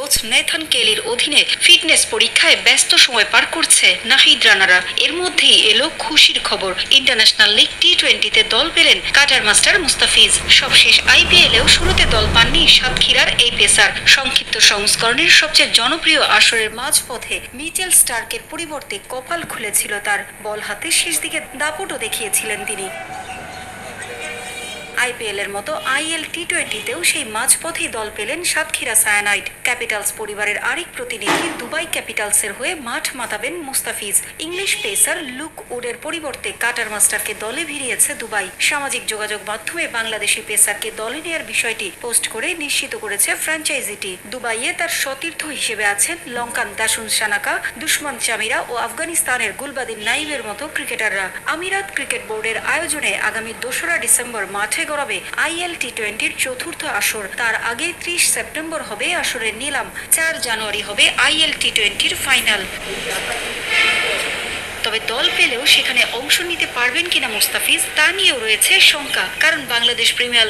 Coach Nathan কেলির অধীনে fitness পরীক্ষায় ব্যস্ত সময় পার করছে নাহিদ রানারা। এর মধ্যেই এলো খুশির খবর। ইন্টারন্যাশনাল লিগ টি টোয়েন্টিতে দল পেলেন কাটার মাস্টার মুস্তাফিজ। সবশেষ আইপিএলেও শুরুতে দল পাননি সাতক্ষীরার এই পেসার। সংক্ষিপ্ত সংস্করণের সবচেয়ে জনপ্রিয় আসরের মাঝপথে মিচেল স্টার্কের পরিবর্তে কপাল খুলেছিল তার। বল হাতে শেষ দিকে দাপটও দেখিয়েছিলেন তিনি। আইপিএল এর মতো আইএল টি টোয়েন্টিতেও সেই মাঝপথেই দল পেলেন সাতক্ষীরা সায়ানাইট ক্যাপিটালস পরিবারের আরেক প্রতিনিধি দুবাই ক্যাপিটালসের হয়ে মাঠ মাতাবেন মুস্তাফিজ। ইংলিশ পেসার লুক উডের পরিবর্তে কাটার মাস্টারকে দলে ভিড়িয়েছে দুবাই। সামাজিক যোগাযোগ মাধ্যমে বাংলাদেশি পেসারকে দলে নেয়ার বিষয়টি পোস্ট করে নিশ্চিত করেছে ফ্র্যাঞ্চাইজিটি। দুবাইয়ে তার সতীর্থ হিসেবে আছেন লঙ্কান দাসুন সানাকা, দুশ্মন চামিরা ও আফগানিস্তানের গুলবাদিন নাইবের মতো ক্রিকেটাররা। আমিরাত ক্রিকেট বোর্ডের আয়োজনে আগামী দোসরা ডিসেম্বর মাঠে গড়াবে আইএল টি টোয়েন্টির চতুর্থ আসর। তার আগে ত্রিশ সেপ্টেম্বর হবে আসরের নিলাম। চার জানুয়ারি হবে আইএল টি টোয়েন্টির ফাইনাল। তবে দল পেলেও সেখানে অংশ নিতে পারবেন কিনা মুস্তাফিজ, তা নিয়েও রয়েছে শঙ্কা। কারণ বাংলাদেশ প্রিমিয়ার